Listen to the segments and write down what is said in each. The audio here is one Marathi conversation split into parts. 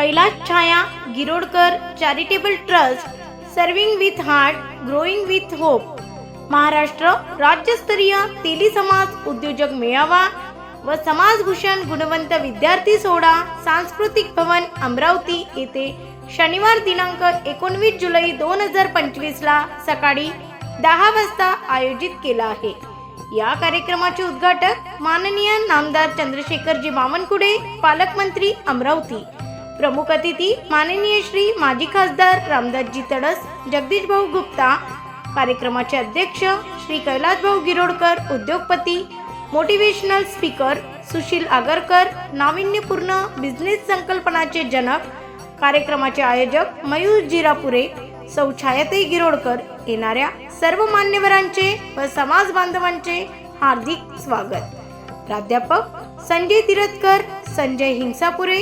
Kailas Chhaya Girodkar charitable trust serving with heart growing with hope. Maharashtra राज्यस्तरीय तेली समाज उद्योजक मेळावा व समाजभूषण गुणवंत विद्यार्थी सोहळा सांस्कृतिक भवन अमरावती येथे शनिवार दिनांक एकोणवीस जुलै दोन हजार पंचवीसला सकाळी दहा वाजता आयोजित केला आहे. या कार्यक्रमाचे उद्घाटक माननीय नामदार चंद्रशेखरजी बावनकुडे पालकमंत्री अमरावती. प्रमुख अतिथी माननीय श्री माजी खासदार रामदासजी तडस जगदीश भाऊ गुप्ता कार्यक्रमाचे अध्यक्ष श्री कैलासभाऊ गिरोडकर उद्योगपती मोटिवेशनल स्पीकर सुशील आगरकर नाविन्यपूर्ण बिझनेस संकल्पनाचे जनक कार्यक्रमाचे आयोजक मयूर जिरापुरे सौ छायाताई गिरोडकर येणाऱ्या सर्व मान्यवरांचे व समाज बांधवांचे हार्दिक स्वागत. प्राध्यापक संजय तिरतकर संजय हिंसापुरे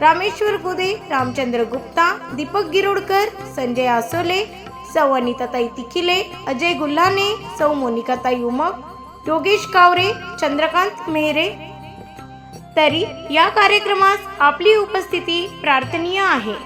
रामेश्वर गोदे रामचंद्र गुप्ता दीपक गिरोडकर संजय आसोले सौ अनिताताई तिखिले अजय गुल्हाने सौ मोनिकाताई उमक योगेश कावरे चंद्रकांत मेहरे. तरी या कार्यक्रमास आपली उपस्थिती प्रार्थनीय आहे.